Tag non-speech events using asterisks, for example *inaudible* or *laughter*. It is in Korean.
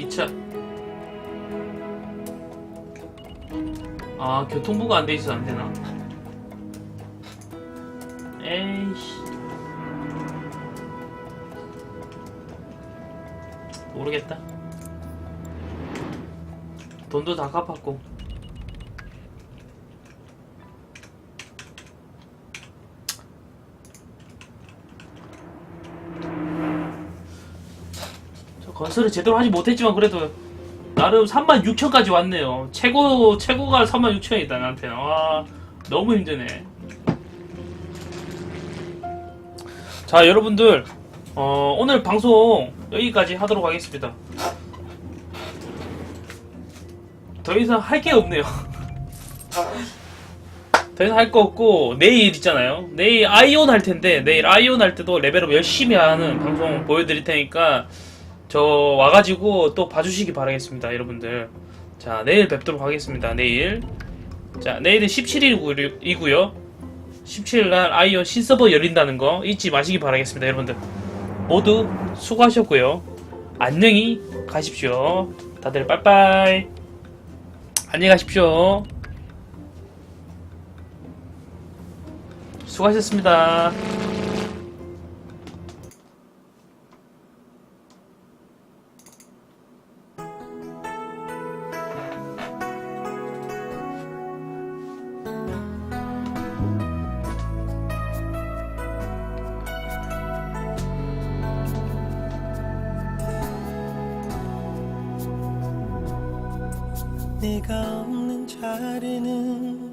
기차. 아, 교통부가 안 돼 있어 안 되나? 에이씨. 모르겠다. 돈도 다 갚았고. 건설을 제대로 하지 못했지만 그래도 나름 36,000까지 왔네요. 최고 최고가 36,000이다 나한테는. 와 너무 힘드네. 자 여러분들 어, 오늘 방송 여기까지 하도록 하겠습니다. 더 이상 할 게 없네요. *laughs* 더 이상 할 거 없고 내일 있잖아요. 내일 아이온 할 텐데 내일 아이온 할 때도 레벨업 열심히 하는 방송 보여드릴 테니까 저 와가지고 또 봐주시기 바라겠습니다, 여러분들. 자 내일 뵙도록 하겠습니다. 내일. 자 내일은 17일이고요. 17일날 아이온 신서버 열린다는 거 잊지 마시기 바라겠습니다, 여러분들. 모두 수고하셨고요. 안녕히 가십시오. 다들 빠이빠이. 안녕히 가십시오. 수고하셨습니다. 네가 없는 자리는